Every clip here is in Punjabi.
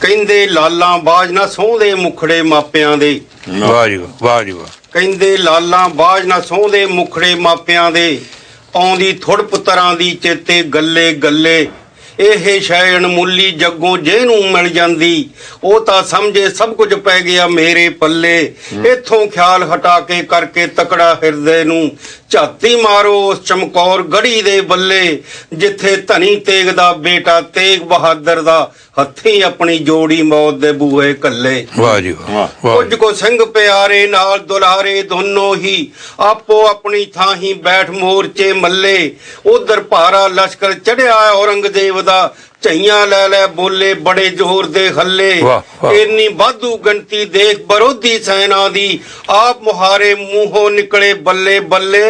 ਕਹਿੰਦੇ ਲਾਲਾਂ ਬਾਜ ਨਾ ਸੌਂਦੇ ਮੁਖੜੇ ਮਾਪਿਆਂ ਦੇ। ਵਾਹ ਜੀ ਵਾਹ, ਵਾਹ ਜੀ ਵਾਹ ਕਹਿੰਦੇ ਲਾਲਾਂ ਬਾਜ ਨਾ ਸੌਂਦੇ ਮੁਖੜੇ ਮਾਪਿਆਂ ਦੇ। ਆਉਂਦੀ ਥੁੜ ਪੁੱਤਰਾਂ ਦੀ ਚੇਤੇ ਗੱਲੇ ਗੱਲੇ। ਇਹ ਸ਼ੈ ਅਣਮੁੱਲੀ ਜੱਗੋਂ ਜਿਹਨੂੰ ਮਿਲ ਜਾਂਦੀ ਉਹ ਤਾਂ ਸਮਝੇ ਸਭ ਕੁਝ ਪੈ ਗਿਆ ਮੇਰੇ ਪੱਲੇ। ਇੱਥੋਂ ਖਿਆਲ ਹਟਾ ਕੇ ਕਰਕੇ ਤਕੜਾ ਹਿਰਦੇ ਨੂੰ ਝਾਤੀ ਮਾਰੋ ਉਸ ਚਮਕੌਰ ਗੜੀ ਦੇ ਬੱਲੇ ਜਿੱਥੇ ਧਨੀ ਤੇਗ ਦਾ ਬੇਟਾ ਤੇਗ ਬਹਾਦਰ ਦਾ ਹੱਥੀ ਆਪਣੀ ਜੋੜੀ ਮੌਤ ਦੇ ਬੂਹੇ ਕੱਲੇ ਵਾਹ ਜੀ ਵਾਹ ਕੁਝ। ਕੋ ਸਿੰਘ ਪਿਆਰੇ ਨਾਲ ਦੁਲਾਰੇ ਦੋਨੋਂ ਹੀ ਆਪੋ ਆਪਣੀ ਥਾਂ ਹੀ ਬੈਠ ਮੋਰਚੇ ਮੱਲੇ। ਉਧਰ ਭਾਰਾ ਲਸ਼ਕਰ ਚੜਿਆ ਔਰੰਗਜ਼ੇਬ ਦਾ ਝਈਆਂ ਲੈ ਲੈ ਬੋਲੇ ਬੜੇ ਜ਼ੋਰ ਦੇ ਹੱਲੇ। ਇੰਨੀ ਵਾਧੂ ਗਿਣਤੀ ਦੇਖ ਵਿਰੋਧੀ ਸੈਨਾ ਦੀ ਆਪ ਮੁਹਾਰੇ ਮੂੰਹੋਂ ਨਿਕਲੇ ਬੱਲੇ ਬੱਲੇ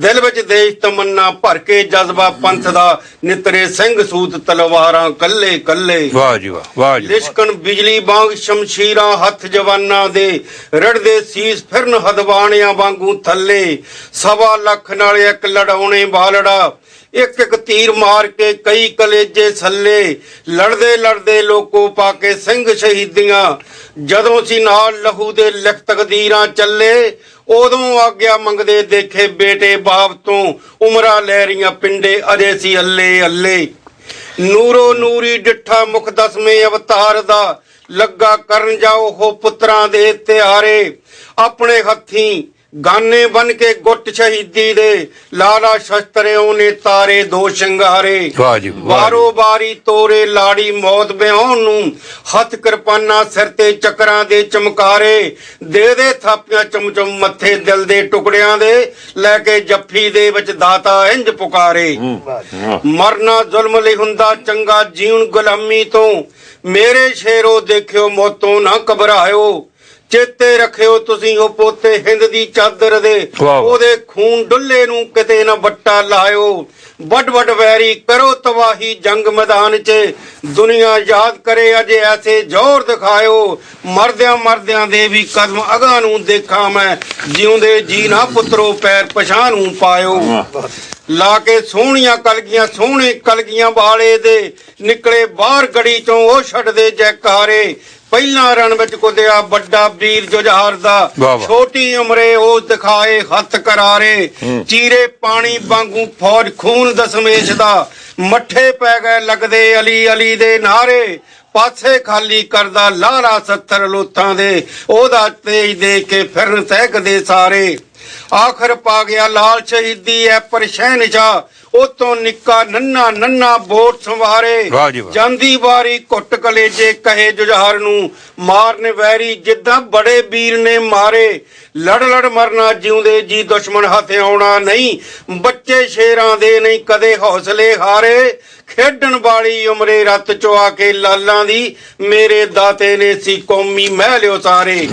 ਦਿਲ ਵਿੱਚ ਦੇਸ਼ ਤਮੰਨਾ ਭਰ ਕੇ ਜਜ਼ਬਾ ਪੰਥ ਦਾ ਨਿਤਰੇ ਸਿੰਘ ਸੂਤ ਤਲਵਾਰਾਂ ਕੱਲੇ ਕੱਲੇ ਵਾਹ ਜੀ ਵਾਹ ਵਾਹ ਜੀ। ਲਿਸ਼ਕਣ ਬਿਜਲੀ ਵਾਂਗ ਸ਼ਮਸ਼ੀਰਾਂ ਹੱਥ ਜਵਾਨਾਂ ਦੇ ਰੜਦੇ ਸੀਸ ਫਿਰਨ ਹਦਵਾਣਿਆਂ ਵਾਂਗੂ ਥੱਲੇ ਸਵਾ ਲੱਖ ਨਾਲ ਇੱਕ ਲੜਾਉਣੇ ਬਾਲੜਾ ਇੱਕ ਇੱਕ ਤੀਰ ਮਾਰ ਕੇ ਕਈ ਕਲੇਜੇ ਛੱਲੇ, ਲੜਦੇ ਲੜਦੇ ਲੋਕੋ ਪਾ ਕੇ ਸਿੰਘ ਸ਼ਹੀਦੀਆਂ। ਜਦੋਂ ਸੀ ਨਾਲ ਲਹੂ ਦੇ ਲਿਖ ਤਕਦੀਰਾਂ ਚੱਲੇ, ਉਦੋਂ ਆਗਿਆ ਮੰਗਦੇ ਦੇਖੇ ਬੇਟੇ ਬਾਪ ਤੋਂ, ਉਮਰਾਂ ਲੈ ਰੀਆਂ ਪਿੰਡੇ ਅਜੇ ਸੀ ਅੱਲੇ ਅੱਲੇ। ਨੂਰੋ ਨੂਰੀ ਡਿੱਠਾ ਮੁਖ ਦਸਵੇਂ ਅਵਤਾਰ ਦਾ, ਲੱਗਾ ਕਰਨ ਜਾਓ ਹੋ ਪੁੱਤਰਾਂ ਦੇ ਤਿਆਰੇ ਆਪਣੇ ਹੱਥੀਂ ਗਾਨੇ ਬਨ ਕੇ ਗੁੱਟ ਸ਼ਹੀਦੀ ਦੇ ਲਾਲਾ ਸ਼ਸਤਰਿਓ ਨੇ ਤਾਰੇ ਦੋ ਸ਼ਿੰਗਾਰੇ। ਵਾਹ ਜੀ। ਵਾਰੋ ਬਾਰੀ ਤੋਰੇ ਲਾੜੀ ਮੌਤ ਬਿਆਉਣ ਨੂੰ ਹੱਥ ਕਿਰਪਾਨਾਂ ਸਿਰ ਤੇ ਚੱਕਰਾਂ ਦੇ ਚਮਕਾਰੇ। ਦੇ ਦੇ ਥਾਪੀਆਂ ਚਮਚਮ ਮੱਥੇ ਦਿਲ ਦੇ ਟੁਕੜਿਆਂ ਦੇ ਲੈ ਕੇ ਜੱਫੀ ਦੇ ਵਿੱਚ ਦਾਤਾ ਇੰਜ ਪੁਕਾਰੇ। ਮਰਨਾ ਜ਼ੁਲਮ ਲਈ ਹੁੰਦਾ ਚੰਗਾ ਜੀਵਨ ਗੁਲਾਮੀ ਤੋਂ। ਮੇਰੇ ਸ਼ੇਰੋ ਦੇਖਿਓ ਮੌਤੋਂ ਨਾ ਘਬਰਾਇਓ। ਚੇਤੇ ਰੱਖਿਓ ਤੁਸੀਂ ਉਹ ਪੋਤੇ ਹਿੰਦ ਦੀ ਚਾਦਰ ਦੇ। ਉਹਦੇ ਖੂਨ ਡੁੱਲੇ ਨੂੰ ਕਿਤੇ ਨਾ ਵੱਟਾ ਲਾਇਓ। ਵੱਡ ਵੱਡ ਵੈਰੀ ਕਰੋ ਤਬਾਹੀ ਜੰਗ ਮੈਦਾਨ 'ਚ। ਦੁਨੀਆ ਯਾਦ ਕਰੇ ਅਜੇ ਐਸੇ ਜ਼ੋਰ ਦਿਖਾਇਓ। ਮਰਦਿਆਂ ਮਰਦਿਆਂ ਦੇ ਵੀ ਕਦਮ ਅਗਾਂ ਨੂੰ ਦੇਖਾਂ ਮੈਂ। ਜਿਉਂਦੇ ਜੀ ਨਾ ਪੁੱਤਰੋ ਪੈਰ ਪਛਾਂ ਨੂੰ ਪਾਇਓ। ਲਾ ਕੇ ਸੋਹਣੀਆਂ ਕਲਗੀਆਂ ਸੋਹਣੇ ਕਲਗੀਆਂ ਵਾਲੇ ਦੇ। ਨਿਕਲੇ ਬਾਹਰ ਗੜੀ ਚੋਂ ਉਹ ਛੱਡਦੇ ਜੈਕਾਰੇ। ਪਹਿਲਾਂ ਰਣ ਵਿੱਚ ਕੁੱਦਿਆ ਵੱਡਾ ਵੀਰ ਜੁਝਾਰ ਦਾ। ਵਾਹ ਵਾਹ। ਛੋਟੀ ਉਮਰੇ ਉਹ ਦਿਖਾਏ ਹੱਥ ਕਰਾਰੇ। ਚੀਰੇ ਪਾਣੀ ਵਾਂਗੂ ਫੌਜ ਖੂਨ ਦਸਮੇਸ਼ ਦਾ। ਮੱਠੇ ਪੈ ਗਏ ਲੱਗਦੇ ਅਲੀ ਅਲੀ ਦੇ ਨਾਰੇ। ਪਾਸੇ ਖਾਲੀ ਕਰਦਾ ਲਾਰਾ 70 ਲੋਥਾਂ ਦੇ। ਉਹਦਾ ਤੇਜ ਦੇ ਕੇ ਫਿਰਨ ਸਹਿਕਦੇ ਸਾਰੇ। ਆਖਰ ਪਾ ਗਿਆ ਲਾਲ ਸ਼ਹੀਦੀ ਐ ਪਰ ਸ਼ਹਿਨਸ਼ਾ ਉਤੋਂ ਨਿੱਕਾ ਨੰਨਾ ਨੰਨਾ ਬੋਟ ਸੰਵਾਰੇ। ਜਾਂਦੀ ਵਾਰੀ ਘੁੱਟ ਕਲੇਜੇ ਕਹੇ ਜੁਝਾਰ ਨੂੰ ਮਾਰਨ ਵੈਰੀ ਜਿੱਦਾਂ ਬੜੇ ਵੀਰ ਨੇ ਮਾਰੇ ਲੜ ਲੜ ਮਰਨਾ ਜਿਉਂਦੇ ਜੀ ਦੁਸ਼ਮਣ ਹੱਥ ਆਉਣਾ ਨਹੀਂ ਬੱਚੇ ਸ਼ੇਰਾਂ ਦੇ ਨਹੀਂ ਕਦੇ ਹੌਸਲੇ ਹਾਰੇ ਖੇਡਣ ਵਾਲੀ ਉਮਰੇ ਰੱਤ ਚੋਆ ਕੇ ਲਾਲਾਂ ਦੀ ਮੇਰੇ ਦਾਤੇ ਨੇ ਸੀ ਕੌਮੀ ਮਹਿਲਿਓ ਸਾਰੇ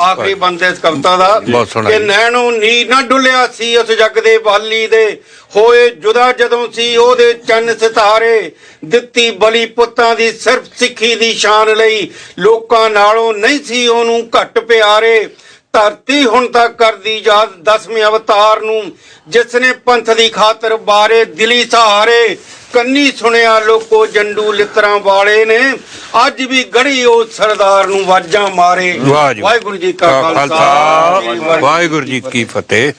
ਆਖਰੀ। ਬੰਦੇ ਇਸ ਕਵਿਤਾ ਦਾ ਕਿ। ਨੈਣੋ ਨੀ ਨਾ ਡੁੱਲਿਆ ਸੀ ਉਸ ਜੱਗ ਦੇ ਵਾਲੀ ਦੇ। ਹੋਏ ਜੁਦਾ ਜਦੋਂ ਸੀ ਉਹਦੇ ਚੰਨ ਸਿਤਾਰੇ। ਦਿੱਤੀ ਬਲੀ ਪੁੱਤਾਂ ਦੀ ਸਿਰਫ ਸਿੱਖੀ ਦੀ ਸ਼ਾਨ ਲਈ। ਲੋਕਾਂ ਨਾਲੋਂ ਨਹੀਂ ਸੀ ਉਹਨੂੰ ਘੱਟ ਪਿਆਰੇ। ਧਰਤੀ ਹੁਣ ਤੱਕ ਕਰਦੀ ਯਾਦ ਦਸਵੇਂ ਅਵਤਾਰ ਨੂੰ। ਜਿਸ ਨੇ ਪੰਥ ਦੀ ਖਾਤਰ ਬਾਰੇ ਦਿਲੀ ਸਹਾਰੇ। ਕੰਨੀ ਸੁਣਿਆ ਲੋਕੋ ਜੰਡੂ ਲਿਤਰਾਂ ਵਾਲੇ ਨੇ। ਅੱਜ ਵੀ ਗੜੀ ਉਹ ਸਰਦਾਰ ਨੂੰ ਵਾਜਾਂ ਮਾਰੇ। ਵਾਹਿਗੁਰੂ ਜੀ ਕਾ ਖਾਲਸਾ। ਵਾਹਿਗੁਰੂ ਜੀ ਕੀ ਫਤਿਹ।